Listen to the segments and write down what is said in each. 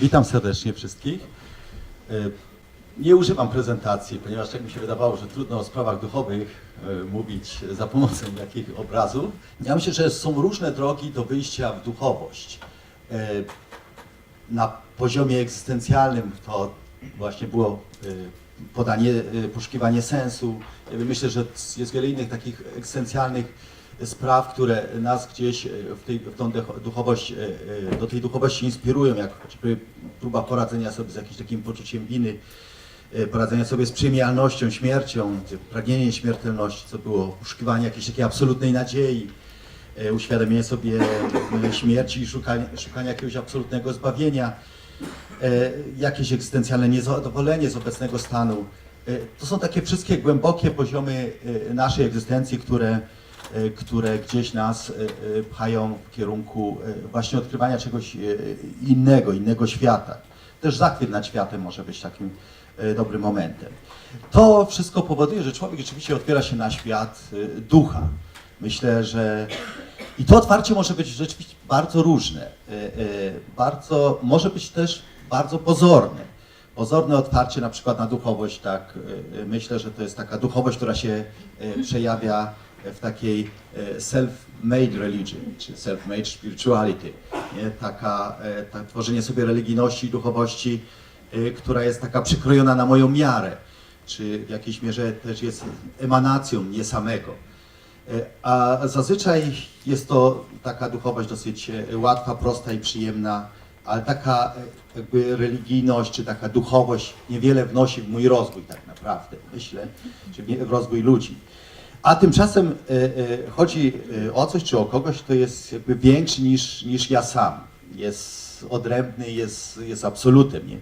Witam serdecznie wszystkich. E, Nie używam prezentacji, ponieważ tak mi się wydawało, że trudno o sprawach duchowych e, mówić za pomocą jakich obrazów. Ja myślę, że są różne drogi do wyjścia w duchowość. E, Na poziomie egzystencjalnym to właśnie było podanie, poszukiwanie sensu. Myślę, że jest wiele innych takich egzystencjalnych spraw, które nas gdzieś e, w, tej, w tą duchowość, e, e, do tej duchowości inspirują, jak choćby próba poradzenia sobie z jakimś takim poczuciem winy, poradzenia sobie z przemijalnością, śmiercią, pragnienie śmiertelności, co było poszukiwanie jakiejś takiej absolutnej nadziei, uświadomienie sobie śmierci i szukanie, szukanie jakiegoś absolutnego zbawienia, jakieś egzystencjalne niezadowolenie z obecnego stanu. To są takie wszystkie głębokie poziomy naszej egzystencji, które, które gdzieś nas e, e, pchają w kierunku e, właśnie odkrywania czegoś e, innego, innego świata. Też zachwyt nad światem może być takim e, dobrym momentem. To wszystko powoduje, że człowiek rzeczywiście otwiera się na świat e, ducha. Myślę, że i to otwarcie może być rzeczywiście bardzo różne. E, e, Bardzo, może być też bardzo pozorne. Pozorne otwarcie na przykład na duchowość, tak. e, e, Myślę, że to jest taka duchowość, która się e, przejawia w takiej e, self-made religion, czy self-made spirituality. Nie? Taka, e, tak, tworzenie sobie religijności i duchowości, e, która jest taka przykrojona na moją miarę, czy w jakiejś mierze też jest emanacją mnie samego. A zazwyczaj jest to taka duchowość dosyć łatwa, prosta i przyjemna, ale taka jakby religijność czy taka duchowość niewiele wnosi w mój rozwój tak naprawdę, myślę, czy w rozwój ludzi. A tymczasem e, e, chodzi e, o coś czy o kogoś, kto jest jakby większy niż, niż ja sam. Jest odrębny, jest, jest absolutem. Nie?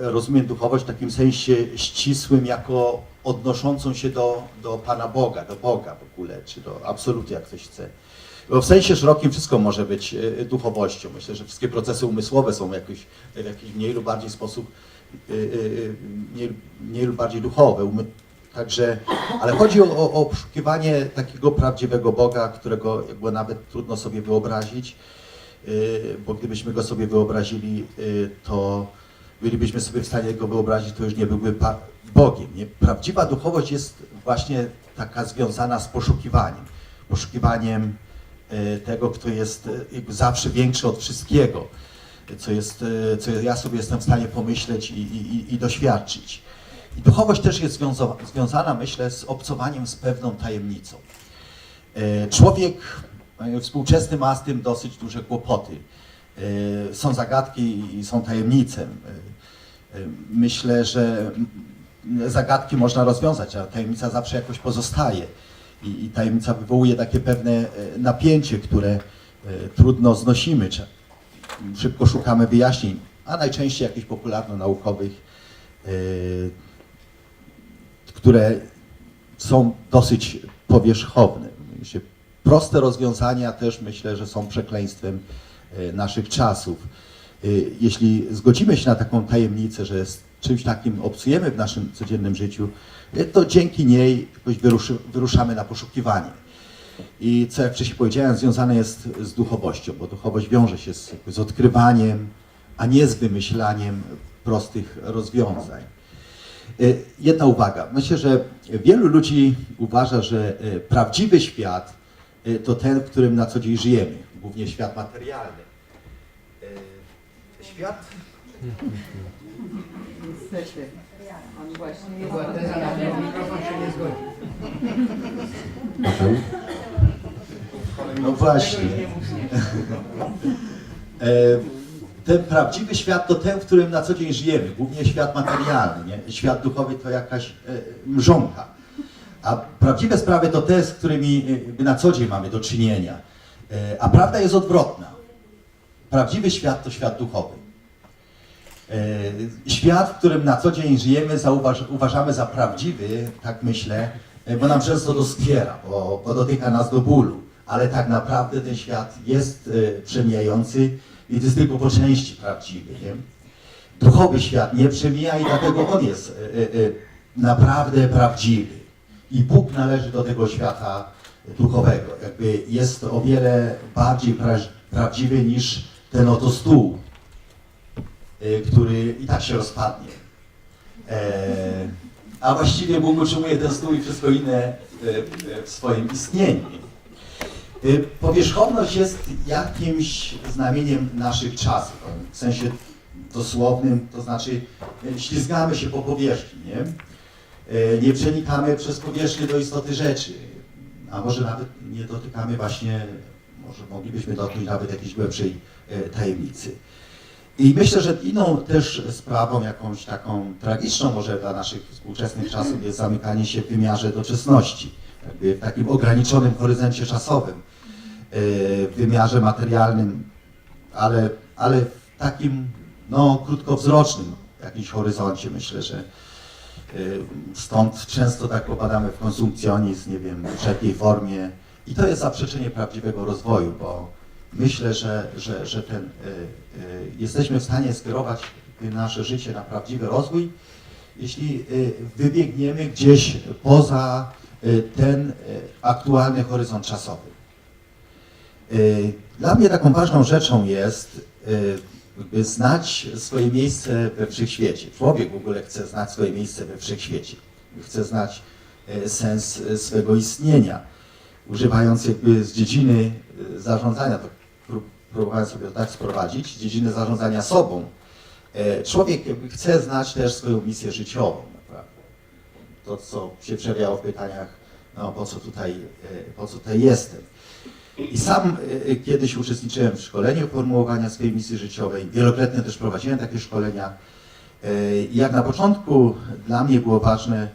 Rozumiem duchowość w takim sensie ścisłym, jako odnoszącą się do, do Pana Boga, do Boga w ogóle, czy do absolutu, jak ktoś chce. Bo w sensie szerokim wszystko może być duchowością. Myślę, że wszystkie procesy umysłowe są jakoś, w jakiś mniej lub bardziej sposób mniej, mniej lub bardziej duchowe. Także, ale chodzi o, o, o poszukiwanie takiego prawdziwego Boga, którego jakby nawet trudno sobie wyobrazić, y, bo gdybyśmy go sobie wyobrazili, y, to bylibyśmy sobie w stanie go wyobrazić, to już nie byłby Bogiem. Nie? Prawdziwa duchowość jest właśnie taka związana z poszukiwaniem. Poszukiwaniem y, tego, kto jest zawsze większy od wszystkiego, co, jest, co ja sobie jestem w stanie pomyśleć i, i- i doświadczyć. I duchowość też jest związana, myślę, z obcowaniem z pewną tajemnicą. E, Człowiek e, współczesny ma z tym dosyć duże kłopoty. E, Są zagadki i są tajemnice. Myślę, że zagadki można rozwiązać, a tajemnica zawsze jakoś pozostaje. I, tajemnica wywołuje takie pewne napięcie, które trudno znosimy. Szybko szukamy wyjaśnień, a najczęściej jakichś popularno-naukowych, które są dosyć powierzchowne. Proste rozwiązania też myślę, że są przekleństwem e, naszych czasów. E, Jeśli zgodzimy się na taką tajemnicę, że z czymś takim obcujemy w naszym codziennym życiu, e, to dzięki niej jakoś wyruszy, wyruszamy na poszukiwanie. I co jak wcześniej powiedziałem, związane jest z duchowością, bo duchowość wiąże się z, z odkrywaniem, a nie z wymyślaniem prostych rozwiązań. E, Jedna uwaga. Myślę, że wielu ludzi uważa, że e, prawdziwy świat e, to ten, w którym na co dzień żyjemy, głównie świat materialny. Świat. On właśnie jest Była teza, na którą mikrofon się nie zgodzi. No właśnie. Ten prawdziwy świat to ten, w którym na co dzień żyjemy, głównie świat materialny. Nie? Świat duchowy to jakaś e, mrzonka. A prawdziwe sprawy to te, z którymi e, na co dzień mamy do czynienia. E, A prawda jest odwrotna. Prawdziwy świat to świat duchowy. Świat, w którym na co dzień żyjemy, zauważ, uważamy za prawdziwy, tak myślę, bo nam często doskwiera, bo, bo dotyka nas do bólu. Ale tak naprawdę ten świat jest przemijający i to jest tylko po części prawdziwy. Nie? Duchowy świat nie przemija i dlatego on jest e, e, e, naprawdę prawdziwy. I Bóg należy do tego świata duchowego. Jakby jest o wiele bardziej pra prawdziwy niż ten oto stół, który i tak się rozpadnie. A właściwie Bóg utrzymuje ten stół i wszystko inne w swoim istnieniu. Y, Powierzchowność jest jakimś znamieniem naszych czasów, w sensie dosłownym, to znaczy y, ślizgamy się po powierzchni, nie? Y, Nie przenikamy przez powierzchnię do istoty rzeczy, a może nawet nie dotykamy właśnie, może moglibyśmy dotknąć nawet jakiejś głębszej tajemnicy. I myślę, że inną też sprawą, jakąś taką tragiczną może dla naszych współczesnych czasów jest zamykanie się w wymiarze doczesności, w takim ograniczonym horyzoncie czasowym, w wymiarze materialnym, ale, ale w takim no, krótkowzrocznym jakimś horyzoncie myślę, że yy, stąd często tak popadamy w konsumpcjonizm, nie wiem, w wszelkiej formie i to jest zaprzeczenie prawdziwego rozwoju, bo myślę, że, że, że ten, y, y, jesteśmy w stanie skierować nasze życie na prawdziwy rozwój, jeśli y, wybiegniemy gdzieś poza y, ten y, aktualny horyzont czasowy. Y, Dla mnie taką ważną rzeczą jest y, jakby znać swoje miejsce we wszechświecie. Człowiek w ogóle chce znać swoje miejsce we wszechświecie. Chce znać y, sens swego istnienia. Używając jakby z dziedziny zarządzania, to pró- próbowałem sobie tak sprowadzić, z dziedziny zarządzania sobą. Człowiek chce znać też swoją misję życiową. To, co się przewijało w pytaniach, no po co tutaj, po co tutaj jestem. I sam e, kiedyś uczestniczyłem w szkoleniu formułowania swojej misji życiowej. Wielokrotnie też prowadziłem takie szkolenia. E, I jak na początku dla mnie było ważne,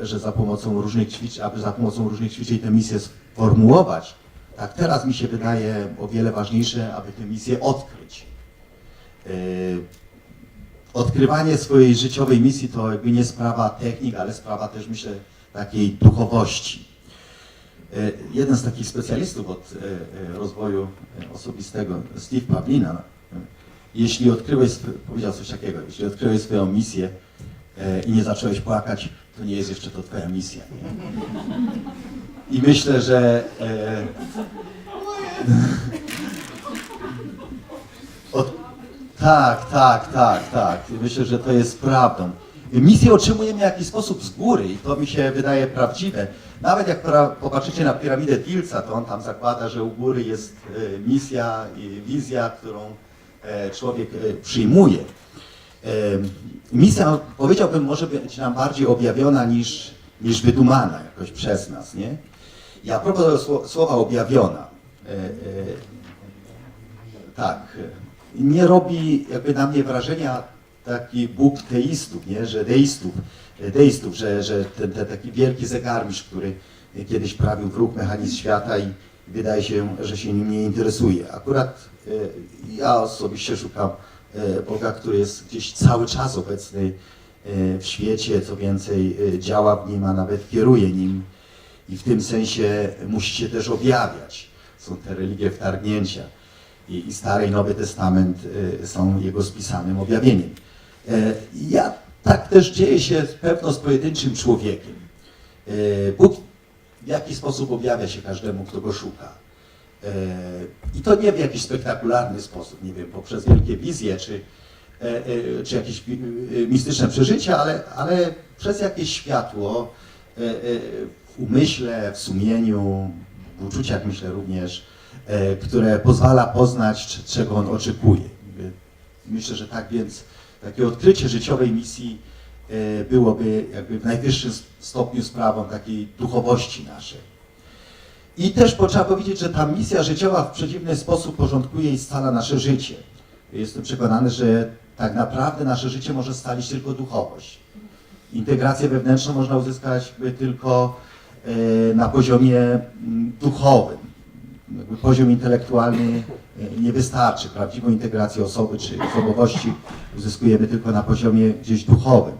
e, że za pomocą różnych ćwiczeń, aby za pomocą różnych ćwiczeń tę misję sformułować, tak teraz mi się wydaje o wiele ważniejsze, aby tę misję odkryć. E, Odkrywanie swojej życiowej misji to jakby nie sprawa technik, ale sprawa też myślę takiej duchowości. E, Jeden z takich specjalistów od e, e, rozwoju osobistego, Steve Pawlina, e, jeśli odkryłeś, powiedział coś takiego, jeśli odkryłeś swoją misję i nie zacząłeś płakać, to nie jest jeszcze to twoja misja. I myślę, że od, tak, tak, tak, tak. Myślę, że to jest prawdą. Misję otrzymujemy w jakiś sposób z góry i to mi się wydaje prawdziwe. Nawet jak popatrzycie na piramidę Dilca, to on tam zakłada, że u góry jest e, misja i wizja, którą e, człowiek e, przyjmuje. Misja, powiedziałbym, może być nam bardziej objawiona niż, niż wydumana jakoś przez nas, nie? I a propos słowa objawiona, tak, nie robi jakby na mnie wrażenia taki Bóg teistów, nie? że deistów, deistów że, że ten, ten taki wielki zegarmistrz, który kiedyś prawił w ruch mechanizm świata i wydaje się, że się nim nie interesuje. Akurat e, ja osobiście szukam e, Boga, który jest gdzieś cały czas obecny e, w świecie, co więcej działa w nim, a nawet kieruje nim i w tym sensie musi się też objawiać. Są te religie wtargnięcia i, i Stary i Nowy Testament są jego spisanym objawieniem. Ja tak też dzieje się pewno z pojedynczym człowiekiem. E, Bóg w jakiś sposób objawia się każdemu, kto go szuka. E, I to nie w jakiś spektakularny sposób, nie wiem, poprzez wielkie wizje czy, e, czy jakieś mi- mistyczne przeżycia, ale, ale przez jakieś światło w umyśle, w sumieniu, w uczuciach myślę również, które pozwala poznać, czego on oczekuje. Myślę, że tak więc takie odkrycie życiowej misji e, byłoby jakby w najwyższym stopniu sprawą takiej duchowości naszej. I też trzeba powiedzieć, że ta misja życiowa w przeciwny sposób porządkuje i scala nasze życie. Jestem przekonany, że tak naprawdę nasze życie może scalić tylko duchowość. Integrację wewnętrzną można uzyskać tylko e, na poziomie mm, duchowym. Poziom intelektualny e, nie wystarczy. Prawdziwą integrację osoby czy osobowości uzyskujemy tylko na poziomie gdzieś duchowym.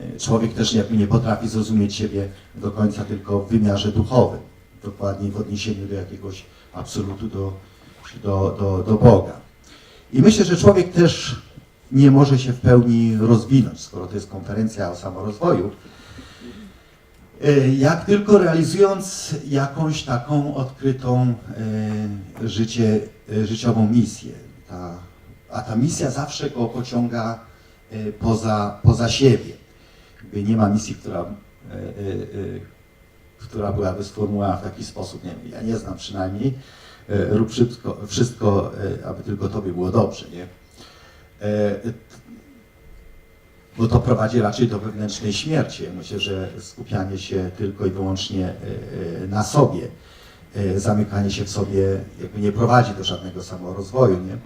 E, Człowiek też jakby nie potrafi zrozumieć siebie do końca tylko w wymiarze duchowym, dokładniej w odniesieniu do jakiegoś absolutu, do, do, do, do Boga. I myślę, że człowiek też nie może się w pełni rozwinąć, skoro to jest konferencja o samorozwoju, jak tylko realizując jakąś taką odkrytą e, życie, e, życiową misję. Ta a ta misja zawsze go pociąga e, poza, poza siebie. Nie ma misji, która, e, e, e, która byłaby sformułowana w taki sposób, nie wiem, ja nie znam przynajmniej, e, rób wszystko, wszystko e, aby tylko Tobie było dobrze, nie? Bo to prowadzi raczej do wewnętrznej śmierci. Myślę, że skupianie się tylko i wyłącznie e, e, na sobie, e, zamykanie się w sobie jakby nie prowadzi do żadnego samorozwoju. Nie?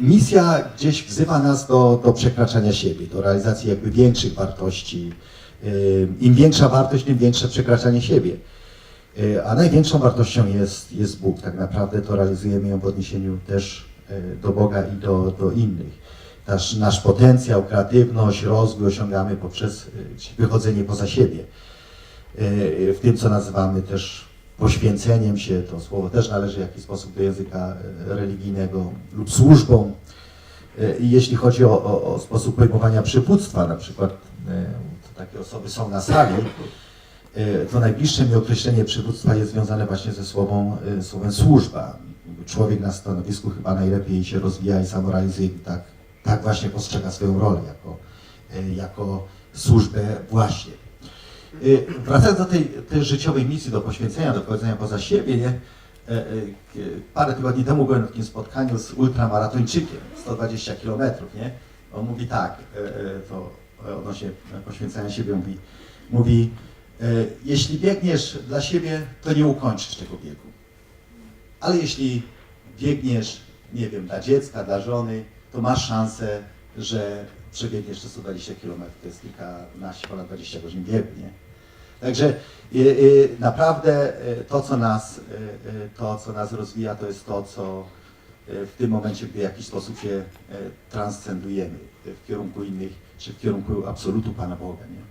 Misja gdzieś wzywa nas do, do przekraczania siebie, do realizacji jakby większych wartości. Im większa wartość, tym większe przekraczanie siebie. A największą wartością jest, jest Bóg. Tak naprawdę to realizujemy ją w odniesieniu też do Boga i do, do innych. Nasz, nasz potencjał, kreatywność, rozwój osiągamy poprzez e, wychodzenie poza siebie. E, W tym, co nazywamy też poświęceniem się, to słowo też należy w jakiś sposób do języka e, religijnego lub służbą. E, jeśli chodzi o, o, o sposób pojmowania przywództwa, na przykład e, takie osoby są na sali, e, to najbliższe mi określenie przywództwa jest związane właśnie ze słową, e, słowem służba. Człowiek na stanowisku chyba najlepiej się rozwija i samorealizuje tak, tak właśnie postrzega swoją rolę jako, e, jako służbę właśnie. E, Wracając do tej, tej życiowej misji, do poświęcenia, do powiedzenia poza siebie, nie? E, Parę tygodni temu byłem na takim spotkaniu z ultramaratończykiem, 120 km, nie? On mówi tak, to odnośnie poświęcenia siebie, mówi, mówi jeśli biegniesz dla siebie, to nie ukończysz tego biegu. Ale jeśli biegniesz, nie wiem, dla dziecka, dla żony, to masz szansę, że przebiegniesz te 120 km, to jest kilkanaście, ponad 20 godzin biegu, nie? Także y, y, naprawdę y, to, co nas, to, co nas rozwija, to jest to, co w tym momencie, w jakiś sposób się transcendujemy w kierunku innych, czy w kierunku absolutu Pana Boga. Nie?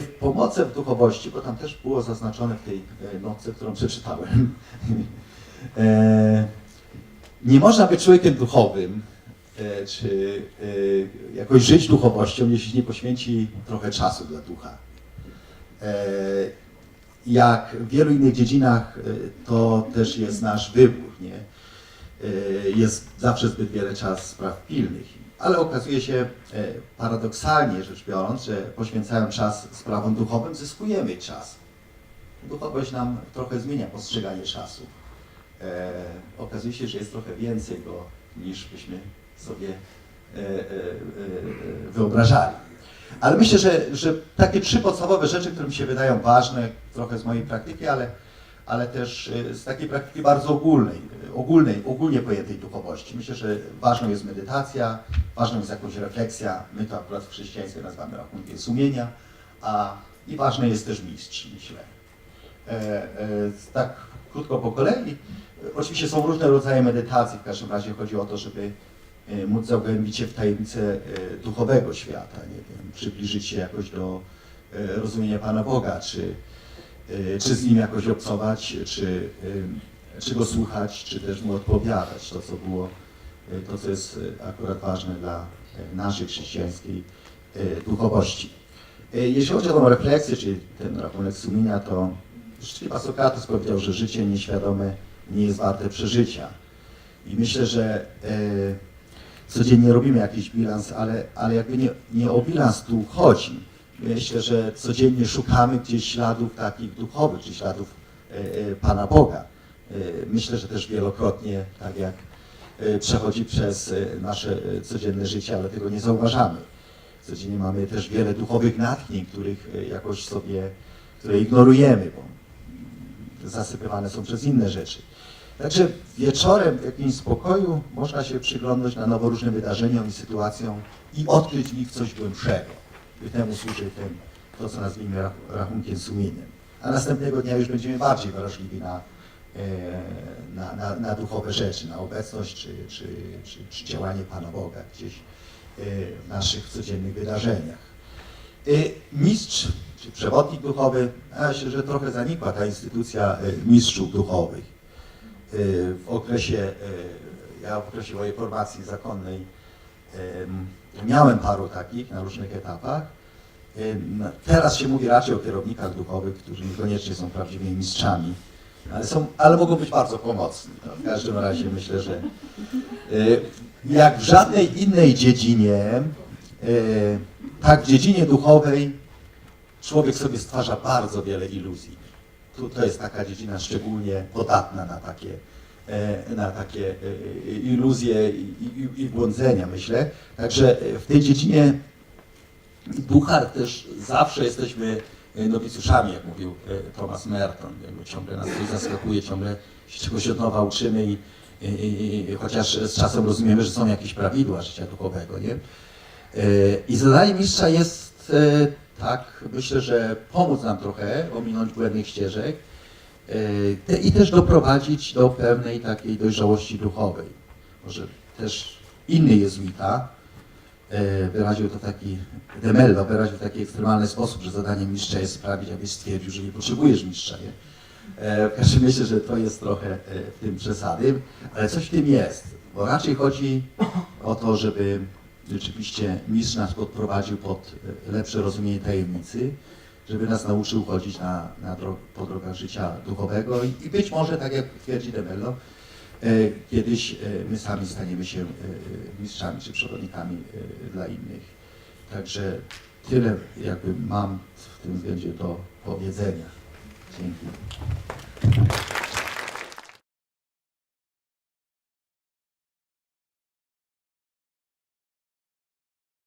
W pomocy w duchowości, bo tam też było zaznaczone w tej y, notce, którą przeczytałem, e, nie można być człowiekiem duchowym, czy e, jakoś żyć duchowością, jeśli nie poświęci trochę czasu dla ducha. E, Jak w wielu innych dziedzinach, e, to też jest nasz wybór, nie? E, Jest zawsze zbyt wiele czas spraw pilnych. Ale okazuje się e, paradoksalnie rzecz biorąc, że poświęcając czas sprawom duchowym, zyskujemy czas. Duchowość nam trochę zmienia postrzeganie czasu. E, okazuje się, że jest trochę więcej go niż byśmy sobie e, e, e, wyobrażali. Ale myślę, że, że takie trzy podstawowe rzeczy, które mi się wydają ważne, trochę z mojej praktyki, ale, ale też z takiej praktyki bardzo ogólnej, ogólnej, ogólnie pojętej duchowości. Myślę, że ważną jest medytacja, ważną jest jakąś refleksja. My to akurat w chrześcijaństwie nazywamy rachunkiem sumienia, a i ważny jest też mistrz, myślę. E, e, tak krótko po kolei. Oczywiście są różne rodzaje medytacji, w każdym razie chodzi o to, żeby móc zagłębić się w tajemnicę e, duchowego świata, nie wiem, przybliżyć się jakoś do e, rozumienia Pana Boga, czy, e, czy z Nim jakoś obcować, czy, e, czy Go słuchać, czy też Mu odpowiadać, to co było, e, to co jest e, akurat ważne dla e, naszej chrześcijańskiej e, duchowości. E, Jeśli chodzi o tą refleksję, czyli ten rachunek sumienia, to Rzeczywiście Sokrates powiedział, że życie nieświadome nie jest warte przeżycia. I myślę, że e, codziennie robimy jakiś bilans, ale, ale jakby nie, nie o bilans tu chodzi. Myślę, że codziennie szukamy gdzieś śladów takich duchowych, czy śladów e, e, Pana Boga. E, myślę, że też wielokrotnie, tak jak przechodzi przez nasze codzienne życie, ale tego nie zauważamy. Codziennie mamy też wiele duchowych natchnień, których jakoś sobie, które ignorujemy, bo zasypywane są przez inne rzeczy. Także wieczorem w jakimś spokoju można się przyglądać na nowo różnym wydarzeniom i sytuacjom i odkryć w nich coś głębszego. I temu służy to, co nazwijmy rach- rachunkiem sumieniem. A następnego dnia już będziemy bardziej wrażliwi na, e, na, na, na duchowe rzeczy, na obecność czy, czy, czy, czy działanie Pana Boga gdzieś e, w naszych codziennych wydarzeniach. Y, Mistrz, czy przewodnik duchowy, myślę, że trochę zanikła ta instytucja mistrzów duchowych. W okresie, y, ja w okresie mojej formacji zakonnej miałem paru takich na różnych etapach. Teraz się mówi raczej o kierownikach duchowych, którzy niekoniecznie są prawdziwymi mistrzami ale, są, ale mogą być bardzo pomocni. No, w każdym razie myślę, że y, jak w żadnej innej dziedzinie, y, tak w dziedzinie duchowej człowiek sobie stwarza bardzo wiele iluzji. Tu, to jest taka dziedzina szczególnie podatna na takie, e, na takie e, iluzje i, i, i błądzenia, myślę. Także e, w tej dziedzinie ducha też zawsze jesteśmy e, nowicjuszami, jak mówił e, Thomas Merton. Ciągle nas coś zaskakuje, ciągle się czegoś od nowa uczymy i, i, i, chociaż z czasem rozumiemy, że są jakieś prawidła życia duchowego, nie? E, I zadanie mistrza jest e, tak, myślę, że pomóc nam trochę ominąć błędnych ścieżek e, te- i też doprowadzić do pewnej takiej dojrzałości duchowej. Może też inny jezuita e, wyraził to taki, Demello wyraził w taki ekstremalny sposób, że zadaniem mistrza jest sprawić, abyś stwierdził, że nie potrzebujesz mistrza. Nie? E, W każdym myślę, że to jest trochę w tym przesady, ale coś w tym jest, bo raczej chodzi o to, żeby rzeczywiście mistrz nas podprowadził pod e, lepsze rozumienie tajemnicy, żeby nas nauczył chodzić na, na dro po drogach życia duchowego i, i być może, tak jak twierdzi Demello, e, kiedyś e, my sami staniemy się mistrzami czy przewodnikami dla innych. Także tyle jakby mam w tym względzie do powiedzenia. Dzięki.